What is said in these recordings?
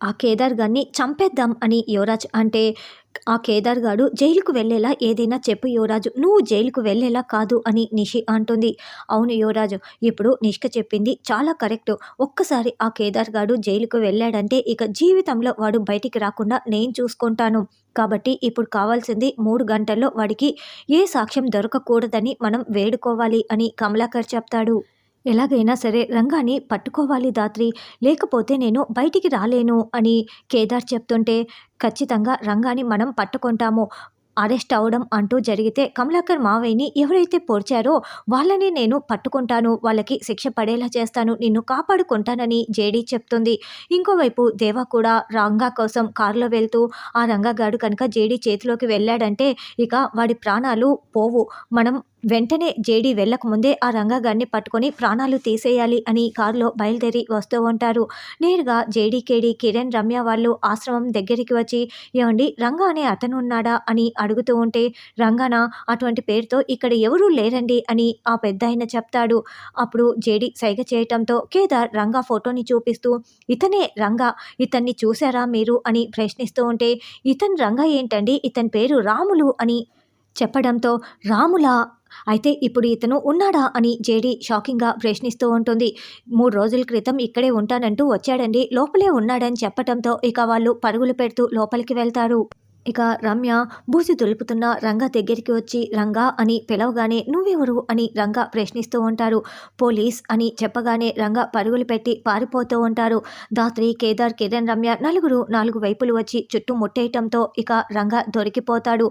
ఆ కేదార్ గారిని చంపేద్దాం అని యువరాజ్ అంటే ఆ కేదార్ గారు జైలుకు వెళ్ళేలా ఏదైనా చెప్పు యువరాజు నువ్వు జైలుకు వెళ్ళేలా కాదు అని నిషి అంటుంది. అవును యువరాజు ఇప్పుడు నిష్క చెప్పింది చాలా కరెక్ట్. ఒక్కసారి ఆ కేదార్ గారు జైలుకు వెళ్ళాడంటే ఇక జీవితంలో వాడు బయటికి రాకుండా నేను చూసుకుంటాను. కాబట్టి ఇప్పుడు కావాల్సింది మూడు గంటల్లో వాడికి ఏ సాక్ష్యం దొరకకూడదని మనం వేడుకోవాలి అని కమలాకర్ చెప్తాడు. ఎలాగైనా సరే రంగాన్ని పట్టుకోవాలి దాత్రి లేకపోతే నేను బయటికి రాలేను అని కేదార్ చెప్తుంటే ఖచ్చితంగా రంగాన్ని మనం పట్టుకుంటాము. అరెస్ట్ అవడం అంటూ జరిగితే కమలాకర్ మావయ్యని ఎవరైతే పొడిచారో వాళ్ళని నేను పట్టుకుంటాను వాళ్ళకి శిక్ష పడేలా చేస్తాను నిన్ను కాపాడుకుంటానని జేడీ చెప్తుంది. ఇంకోవైపు దేవా కూడా రంగా కోసం కారులో వెళ్తూ ఆ రంగాగాడు కనుక జేడీ చేతిలోకి వెళ్ళాడంటే ఇక వాడి ప్రాణాలు పోవు. మనం వెంటనే జేడీ వెళ్ళకముందే ఆ రంగగాడిని పట్టుకొని ప్రాణాలు తీసేయాలి అని కారులో బయలుదేరి వస్తూ ఉంటారు. నేరుగా జేడీకేడి కిరణ్ రమ్య వాళ్ళు ఆశ్రమం దగ్గరికి వచ్చి ఏమండి రంగా అనే అతను ఉన్నాడా అని అడుగుతూ ఉంటే రంగాన? అటువంటి పేరుతో ఇక్కడ ఎవరూ లేరండి అని ఆ పెద్ద ఆయన చెప్తాడు. అప్పుడు జేడీ సైగ చేయటంతో కేదార్ రంగా ఫోటోని చూపిస్తూ ఇతనే రంగా ఇతన్ని చూసారా మీరు? అని ప్రశ్నిస్తూ ఉంటే ఇతను రంగా ఏంటండి? ఇతని పేరు రాములు అని చెప్పడంతో రాములా? అయితే ఇప్పుడు ఇతను ఉన్నాడా అని జేడీ షాకింగ్గా ప్రశ్నిస్తూ ఉంటుంది. మూడు రోజుల క్రితం ఇక్కడే ఉంటానంటూ వచ్చాడండి. లోపలే ఉన్నాడని చెప్పడంతో ఇక వాళ్ళు పరుగులు పెడుతూ లోపలికి వెళ్తారు. ఇక రమ్య బూసి దులుపుతున్న రంగ దగ్గరికి వచ్చి రంగా అని పిలవగానే నువ్వెవరు? అని రంగ ప్రశ్నిస్తూ ఉంటారు. పోలీస్ అని చెప్పగానే రంగ పరుగులు పెట్టి పారిపోతూ ఉంటారు. దాత్రి కేదార్ కిరణ్ రమ్య నలుగురు నాలుగు వైపులు వచ్చి చుట్టూ ముట్టేయటంతో ఇక రంగ దొరికిపోతాడు.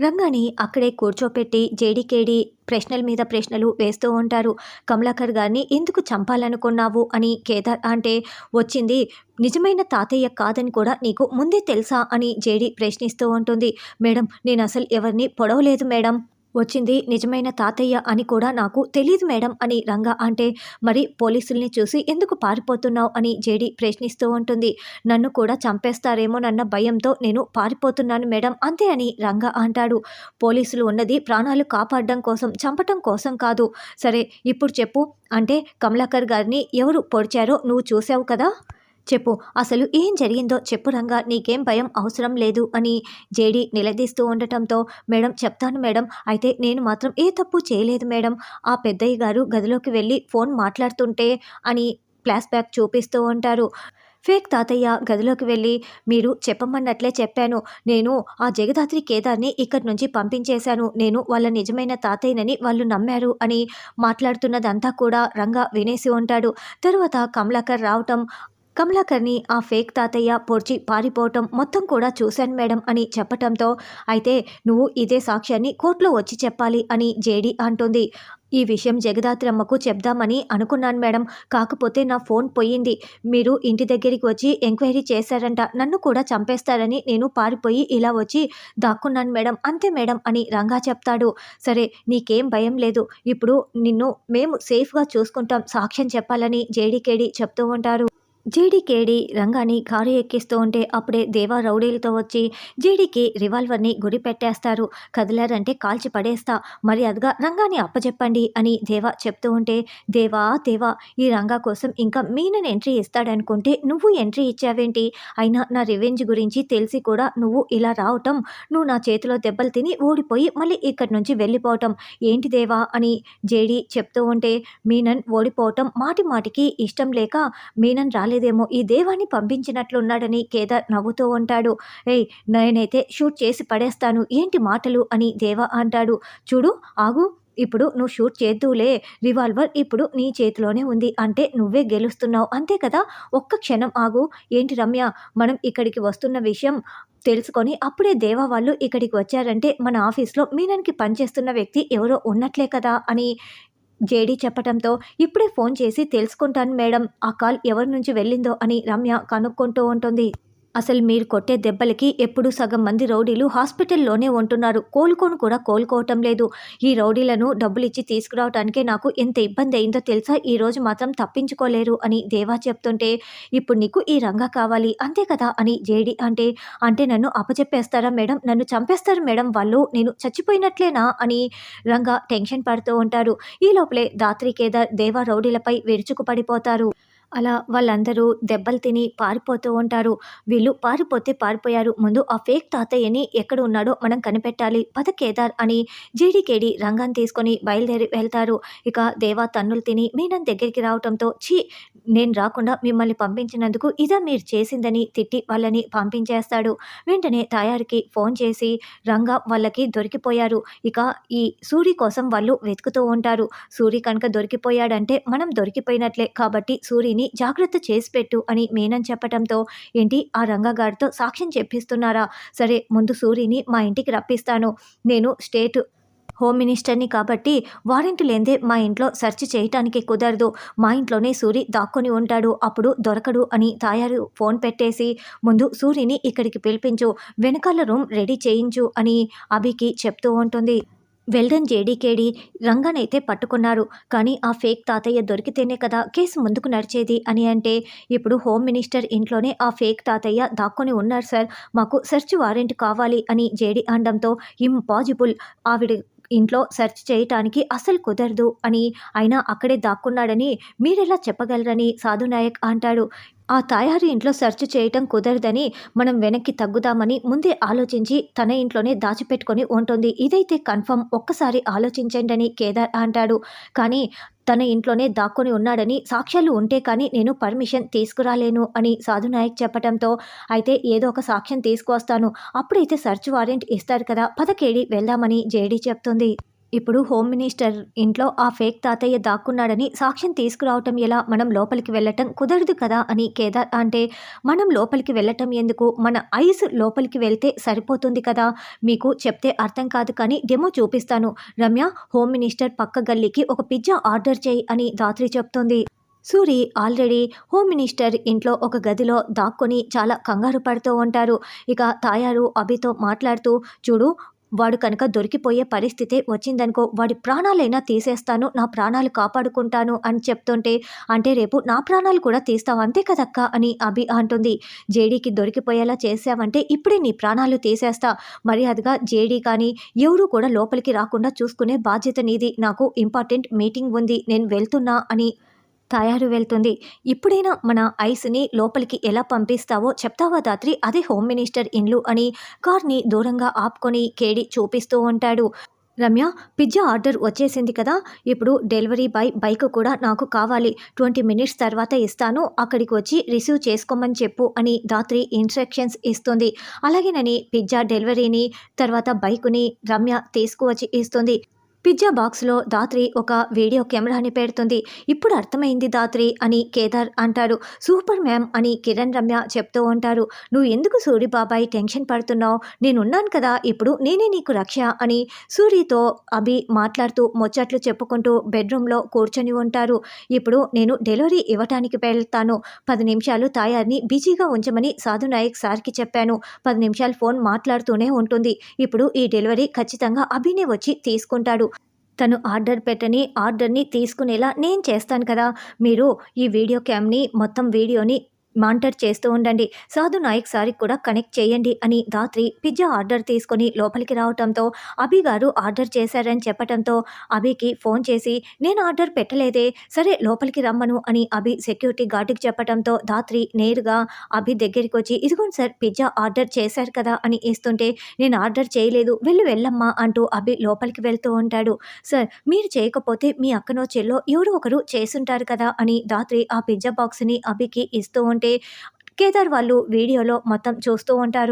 రంగాని అక్కడే కూర్చోపెట్టి జేడీకేడి ప్రశ్నల మీద ప్రశ్నలు వేస్తూ ఉంటారు. కమలాకర్ గారిని ఎందుకు చంపాలనుకున్నావు అని కేదార్ అంటే వచ్చింది. నిజమైన తాతయ్య కాదని కూడా నీకు ముందే తెలుసా అని జేడీ ప్రశ్నిస్తూ ఉంటుంది. మేడం నేను అసలు ఎవరిని పొడవలేదు మేడం. వచ్చింది. నిజమైన తాతయ్య అని కూడా నాకు తెలియదు మేడం అని రంగా అంటే మరి పోలీసుల్ని చూసి ఎందుకు పారిపోతున్నావు అని జేడి ప్రశ్నిస్తూ ఉంటుంది. నన్ను కూడా చంపేస్తారేమోనన్న భయంతో నేను పారిపోతున్నాను మేడం అంతే అని రంగా అంటాడు. పోలీసులు ఉన్నది ప్రాణాలు కాపాడడం కోసం చంపటం కోసం కాదు. సరే ఇప్పుడు చెప్పు. అంటే కమలాకర్ గారిని ఎవరు పొడిచారో నువ్వు చూసావు కదా? చెప్పు అసలు ఏం జరిగిందో చెప్పు రంగా నీకేం భయం అవసరం లేదు అని జేడీ నిలదీస్తూ ఉండటంతో మేడం చెప్తాను మేడం అయితే నేను మాత్రం ఏ తప్పు చేయలేదు మేడం. ఆ పెద్దయ్య గారు గదిలోకి వెళ్ళి ఫోన్ మాట్లాడుతుంటే అని ఫ్లాష్ బ్యాక్ చూపిస్తూ ఉంటారు. ఫేక్ తాతయ్య గదిలోకి వెళ్ళి మీరు చెప్పమన్నట్లే చెప్పాను. నేను ఆ జగదాత్రి కేదార్ని ఇక్కడి నుంచి పంపించేశాను. నేను వాళ్ళ నిజమైన తాతయ్యనని వాళ్ళు నమ్మారు అని మాట్లాడుతున్నదంతా కూడా రంగా వినేసి ఉంటాడు. తరువాత కమలాకర్ రావటం కమలాకర్ని ఆ ఫేక్ తాతయ్య పొడిచి పారిపోవటం మొత్తం కూడా చూశాను మేడం అని చెప్పటంతో అయితే నువ్వు ఇదే సాక్ష్యాన్ని కోర్టులో వచ్చి చెప్పాలి అని జేడీ అంటుంది. ఈ విషయం జగదాత్రమ్మకు చెప్దామని అనుకున్నాను మేడం. కాకపోతే నా ఫోన్ పోయింది. మీరు ఇంటి దగ్గరికి వచ్చి ఎంక్వైరీ చేశారంట. నన్ను కూడా చంపేస్తారని నేను పారిపోయి ఇలా వచ్చి దాక్కున్నాను మేడం. అంతే మేడం అని రంగా చెప్తాడు. సరే నీకేం భయం లేదు. ఇప్పుడు నిన్ను మేము సేఫ్గా చూసుకుంటాం. సాక్ష్యం చెప్పాలని జేడీకేడి చెప్తూ ఉంటారు. జేడీకేడి రంగాన్ని కారు ఎక్కిస్తూ ఉంటే అప్పుడే దేవా రౌడీలతో వచ్చి జేడీకి రివాల్వర్ని గురి పెట్టేస్తారు కదిలారంటే కాల్చి పడేస్తా. మర్యాదగా రంగాన్ని అప్పచెప్పండి అని దేవా చెప్తూ ఉంటే దేవా దేవా ఈ రంగా కోసం ఇంకా మీనని ఎంట్రీ ఇస్తాడనుకుంటే నువ్వు ఎంట్రీ ఇచ్చావేంటి? అయినా నా రివెంజ్ గురించి తెలిసి కూడా నువ్వు ఇలా రావటం నువ్వు నా చేతిలో దెబ్బలు తిని ఓడిపోయి మళ్ళీ ఇక్కడి నుంచి వెళ్ళిపోవటం ఏంటి దేవా అని జేడీ చెప్తూ ఉంటే మీనన్ ఓడిపోవటం మాటి మాటికి ఇష్టం లేక మీనన్ రాలేదేమో. ఈ దేవాన్ని పంపించినట్లున్నాడని కేదార్ నవ్వుతూ ఉంటాడు. ఏయ్ నేనైతే షూట్ చేసి పడేస్తాను. ఏంటి మాటలు? అని దేవా అంటాడు. చూడు ఆగు. ఇప్పుడు నువ్వు షూట్ చేద్దులే రివాల్వర్ ఇప్పుడు నీ చేతిలోనే ఉంది. అంటే నువ్వే గెలుస్తున్నావు. అంతే కదా? ఒక్క క్షణం ఆగు. ఏంటి రమ్య? మనం ఇక్కడికి వస్తున్న విషయం తెలుసుకొని అప్పుడే దేవా వాళ్ళు ఇక్కడికి వచ్చారంటే మన ఆఫీస్లో మీనన్కి పనిచేస్తున్న వ్యక్తి ఎవరో ఉన్నట్లే కదా? అని జేడీ చెప్పటంతో ఇప్పుడే ఫోన్ చేసి తెలుసుకుంటాను మేడం ఆ కాల్ ఎవరి నుంచి వెళ్ళిందో అని రమ్య కనుక్కుంటూ ఉంటుంది. అసలు మీరు కొట్టే దెబ్బలకి ఎప్పుడు సగం మంది రౌడీలు హాస్పిటల్లోనే ఉంటున్నారు. కోలుకొని కూడా కోలుకోవటం లేదు. ఈ రౌడీలను డబ్బులు ఇచ్చి తీసుకురావడానికే నాకు ఎంత ఇబ్బంది అయిందో తెలుసా? ఈ రోజు మాత్రం తప్పించుకోలేరు అని దేవా చెప్తుంటే ఇప్పుడు నీకు ఈ రంగా కావాలి. అంతే కదా? అని జేడి అంటే అంటే నన్ను అప్పచెప్పేస్తారా మేడం? నన్ను చంపేస్తారు మేడం వాళ్ళు. నేను చచ్చిపోయినట్లేనా? అని రంగా టెన్షన్ పడుతూ ఉంటారు. ఈ లోపలే దాత్రి కేదార్ దేవా రౌడీలపై విరుచుకు పడిపోతారు. అలా వాళ్ళందరూ దెబ్బలు తిని పారిపోతూ ఉంటారు. వీళ్ళు పారిపోతే పారిపోయారు. ముందు ఆ ఫేక్ తాతయ్యని ఎక్కడ ఉన్నాడో మనం కనిపెట్టాలి. పద కేదార్ అని జీడికేడి రంగాన్ని తీసుకొని బయలుదేరి వెళ్తారు. ఇక దేవా తన్నులు తిని మీనన్ దగ్గరికి రావటంతో ఛీ నేను రాకుండా మిమ్మల్ని పంపించినందుకు ఇదా మీరు చేసిందని తిట్టి వాళ్ళని పంపించేస్తాడు. వెంటనే తయారికి ఫోన్ చేసి రంగా వాళ్ళకి దొరికిపోయారు. ఇక ఈ సూరి కోసం వాళ్ళు వెతుకుతూ ఉంటారు. సూరి కనుక దొరికిపోయాడంటే మనం దొరికిపోయినట్లే కాబట్టి సూరిని జాగ్రత్త చేసి పెట్టు అని మేనన్ చెప్పటంతో ఏంటి? ఆ రంగగారితో సాక్ష్యం చెప్పిస్తున్నారా? సరే ముందు సూరిని మా ఇంటికి రప్పిస్తాను. నేను స్టేట్ హోమ్ మినిస్టర్ని కాబట్టి వారెంట్ లేదే మా ఇంట్లో సెర్చ్ చేయటానికి కుదరదు. మా ఇంట్లోనే సూరి దాక్కొని ఉంటాడు. అప్పుడు దొరకడు అని తాయారు ఫోన్ పెట్టేసి ముందు సూరిని ఇక్కడికి పిలిపించు వెనకాల రూమ్ రెడీ చేయించు అని అభికి చెప్తూ ఉంటుంది. వెల్డన్ జేడీకేడి రంగనైతే పట్టుకున్నారు. కానీ ఆ ఫేక్ తాతయ్య దొరికితేనే కదా కేసు ముందుకు నడిచేది అని అంటే ఇప్పుడు హోమ్ మినిస్టర్ ఇంట్లోనే ఆ ఫేక్ తాతయ్య దాక్కొని ఉన్నారు సార్. మాకు సెర్చ్ వారెంట్ కావాలి అని జేడీ అనడంతో ఇంపాసిబుల్ ఆవిడ ఇంట్లో సెర్చ్ చేయటానికి అసలు కుదరదు అని అయినా అక్కడే దాక్కున్నాడని మీరెలా చెప్పగలరని సాధునాయక్ అంటాడు. ఆ తాయారు ఇంట్లో సెర్చ్ చేయటం కుదరదని మనం వెనక్కి తగ్గుదామని ముందే ఆలోచించి తన ఇంట్లోనే దాచిపెట్టుకొని ఉంటుంది. ఇదైతే కన్ఫర్మ్. ఒక్కసారి ఆలోచించండి అని కేదార్ అంటాడు. కానీ తన ఇంట్లోనే దాక్కొని ఉన్నాడని సాక్ష్యాలు ఉంటే కానీ నేను పర్మిషన్ తీసుకురాలేను అని సాధునాయక్ చెప్పడంతో అయితే ఏదో ఒక సాక్ష్యం తీసుకువస్తాను. అప్పుడైతే సర్చ్ వారెంట్ ఇస్తారు కదా. పదకేడి వెళ్దామని జేడీ చెప్తుంది. ఇప్పుడు హోమ్ మినిస్టర్ ఇంట్లో ఆ ఫేక్ తాతయ్య దాక్కున్నాడని సాక్ష్యం తీసుకురావటం ఎలా? మనం లోపలికి వెళ్ళటం కుదరదు కదా అని కేదార్ అంటే మనం లోపలికి వెళ్ళటం ఎందుకు? మన ఐస్ లోపలికి వెళ్తే సరిపోతుంది కదా? మీకు చెప్తే అర్థం కాదు కానీ డెమో చూపిస్తాను. రమ్య హోమ్ మినిస్టర్ పక్క గల్లీకి ఒక పిజ్జా ఆర్డర్ చేయి అని దాత్రి చెప్తుంది. సూరి ఆల్రెడీ హోమ్ మినిస్టర్ ఇంట్లో ఒక గదిలో దాక్కొని చాలా కంగారు పడుతూ ఉంటారు. ఇక తాయారు అభితో మాట్లాడుతూ చూడు వాడు కనుక దొరికిపోయే పరిస్థితి వచ్చిందనుకో వాడి ప్రాణాలైనా తీసేస్తాను నా ప్రాణాలు కాపాడుకుంటాను అని చెప్తుంటే అంటే రేపు నా ప్రాణాలు కూడా తీస్తావు అంతే కదక్క అని అభి అంటుంది. జేడీకి దొరికిపోయేలా చేసావంటే ఇప్పుడే నీ ప్రాణాలు తీసేస్తా. మర్యాదగా జేడీ కానీ ఎవరు కూడా లోపలికి రాకుండా చూసుకునే బాధ్యత నీది. నాకు ఇంపార్టెంట్ మీటింగ్ ఉంది నేను వెళ్తున్నా అని తయారు వెళ్తుంది. ఇప్పుడైనా మన ఐస్ని లోపలికి ఎలా పంపిస్తావో చెప్తావా దాత్రి? అదే హోమ్ మినిస్టర్ ఇండ్లు అని కార్ని దూరంగా ఆపుకొని కేడి చూపిస్తూ ఉంటాడు. రమ్య పిజ్జా ఆర్డర్ వచ్చేసింది కదా ఇప్పుడు డెలివరీ బాయ్ బైక్ కూడా నాకు కావాలి. ట్వంటీ మినిట్స్ తర్వాత ఇస్తాను అక్కడికి వచ్చి రిసీవ్ చేసుకోమని చెప్పు అని దాత్రి ఇన్స్ట్రక్షన్స్ ఇస్తుంది. అలాగేనని పిజ్జా డెలివరీని తర్వాత బైక్ని రమ్య తీసుకువచ్చి ఇస్తుంది. పిజ్జా బాక్స్లో దాత్రి ఒక వీడియో కెమెరాని పెడుతుంది. ఇప్పుడు అర్థమైంది దాత్రి అని కేదార్ అంటారు సూపర్ మ్యామ్ అని కిరణ్ రమ్య చెప్తూ ఉంటారు. నువ్వు ఎందుకు సూరి బాబాయ్ టెన్షన్ పడుతున్నావు? నేనున్నాను కదా ఇప్పుడు నేనే నీకు రక్ష అని సూరితో అభి మాట్లాడుతూ ముచ్చట్లు చెప్పుకుంటూ బెడ్రూమ్లో కూర్చొని ఉంటారు. ఇప్పుడు నేను డెలివరీ ఇవ్వటానికి వెళ్తాను. పది నిమిషాలు తాయారిని బిజీగా ఉంచమని సాధు నాయక్ సార్కి చెప్పాను. పది నిమిషాలు ఫోన్ మాట్లాడుతూనే ఉంటుంది. ఇప్పుడు ఈ డెలివరీ ఖచ్చితంగా అభినే వచ్చి తీసుకుంటాడు. తను ఆర్డర్ పెట్టని ఆర్డర్ని తీసుకునేలా నేను చేస్తాను కదా. మీరు ఈ వీడియో క్యామ్ని మొత్తం వీడియోని మాంటర్ చేస్తూ ఉండండి. సాధు నాయక్ సారికి కూడా కనెక్ట్ చేయండి అని రాత్రి పిజ్జా ఆర్డర్ తీసుకొని లోపలికి రావటంతో అభి గారు ఆర్డర్ చేశారని చెప్పటంతో అభికి ఫోన్ చేసి నేను ఆర్డర్ పెట్టలేదే సరే లోపలికి రమ్మను అని అభి సెక్యూరిటీ గార్డుకి చెప్పటంతో దాత్రి నేరుగా అభి దగ్గరికి వచ్చి ఇదిగోండి సార్ పిజ్జా ఆర్డర్ చేశారు కదా అని ఇస్తుంటే నేను ఆర్డర్ చేయలేదు వెళ్ళి వెళ్ళమ్మా అంటూ అభి లోపలికి వెళ్తూ ఉంటాడు. సార్ మీరు చేయకపోతే మీ అక్కనో చెల్లో ఎవరో ఒకరు చేసుంటారు కదా అని దాత్రి ఆ పిజ్జా బాక్స్ని అభికి ఇస్తూ ఉంటే కేదార్ వాళ్ళు వీడియోలో మొత్తం చూస్తూ ఉంటారు.